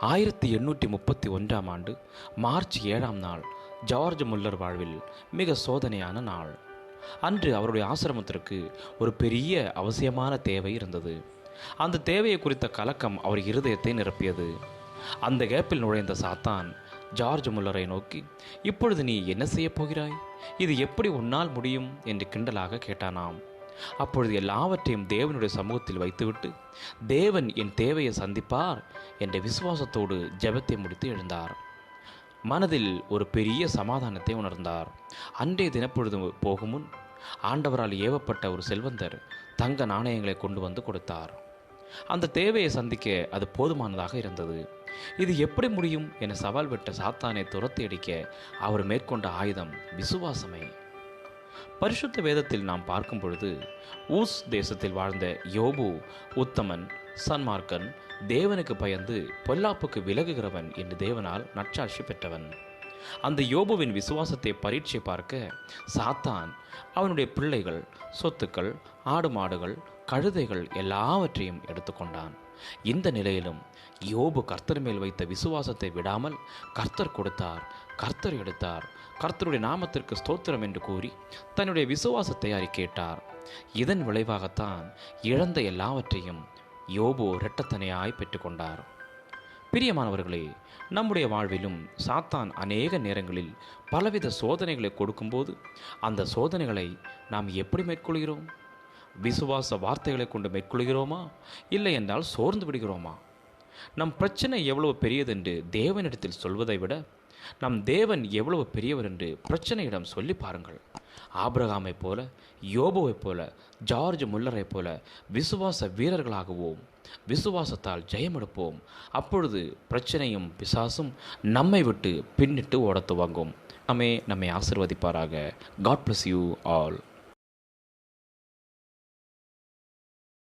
ஆயிரத்தி எண்ணூற்றி முப்பத்தி ஒன்றாம் ஆண்டு மார்ச் ஏழாம் நாள் ஜார்ஜ் முல்லர் வாழ்வில் மிக சோதனையான நாள். அன்று அவருடைய ஆசிரமத்திற்கு ஒரு பெரிய அவசியமான தேவை இருந்தது. அந்த தேவையை குறித்த கலக்கம் அவர் இருதயத்தை நிரப்பியது. அந்த கேப்பில் நுழைந்த சாத்தான் ஜார்ஜ் முல்லரை நோக்கி இப்பொழுது நீ என்ன செய்யப் போகிறாய்? இது எப்படி உன்னால் முடியும்? என்று கிண்டலாக கேட்டானாம். அப்பொழுது எல்லாவற்றையும் தேவனுடைய சமூகத்தில் வைத்துவிட்டு தேவன் என் தேவையை சந்திப்பார் என்ற விசுவாசத்தோடு ஜெபத்தை முடித்து எழுந்தார். மனதில் ஒரு பெரிய சமாதானத்தை உணர்ந்தார். அன்றைய தினப்பொழுது போகும் முன் ஆண்டவரால் ஏவப்பட்ட ஒரு செல்வந்தர் தங்க நாணயங்களை கொண்டு வந்து கொடுத்தார். அந்த தேவையை சந்திக்க அது போதுமானதாக இருந்தது. இது எப்படி முடியும் என சவால் விட்ட சாத்தானை துரத்தி அடிக்க அவர் மேற்கொண்ட ஆயுதம் விசுவாசமே. பரிசுத்த வேதத்தில் நாம் பார்க்கும் பொழுது ஊஸ் தேசத்தில் வாழ்ந்த யோபு உத்தமன் சன்மார்க்கன் தேவனுக்கு பயந்து பொல்லாப்புக்கு விலகுகிறவன் என்று தேவனால் நற்சாட்சி பெற்றவன். அந்த யோபுவின் விசுவாசத்தை பரீட்சை பார்க்க சாத்தான் அவனுடைய பிள்ளைகள் சொத்துக்கள் ஆடு மாடுகள் கழுதைகள் எல்லாவற்றையும் எடுத்துக்கொண்டான். இந்த நிலையிலும் யோபு கர்த்தர் மேல் வைத்த விசுவாசத்தை விடாமல் கர்த்தர் கொடுத்தார் கர்த்தர் எடுத்தார் கர்த்தருடைய நாமத்திற்கு ஸ்தோத்திரம் என்று கூறி தன்னுடைய விசுவாசத்தை அறிக்கேட்டார் இதன் விளைவாகத்தான் இழந்த எல்லாவற்றையும் யோபு இரட்டத்தனையாய் பெற்றுக்கொண்டார். பிரியமானவர்களே நம்முடைய வாழ்விலும் சாத்தான் அநேக நேரங்களில் பலவித சோதனைகளை கொடுக்கும்போது அந்த சோதனைகளை நாம் எப்படி மேற்கொள்கிறோம்? விசுவாச வார்த்தைகளை கொண்டு மேற்கொள்கிறோமா? இல்லை என்றால் சோர்ந்து விடுகிறோமா? நம் பிரச்சனை எவ்வளவு பெரியதென்று தேவனிடத்தில் சொல்வதை விட நம் தேவன் எவ்வளவு பெரியவர் என்று பிரச்சனையிடம் சொல்லி பாருங்கள். ஆபிரகாமைப் போல யோபுவைப் போல ஜார்ஜ் முல்லரைப் போல விசுவாச வீரர்களாகுவோம். விசுவாசத்தால் ஜெயமெடுப்போம் அப்பொழுது பிரச்சனையும் பிசாசும் நம்மை விட்டு பின்னிட்டு ஓடத் துவங்கும். நம்மை நம்மை ஆசிர்வதிப்பாராக. God bless you all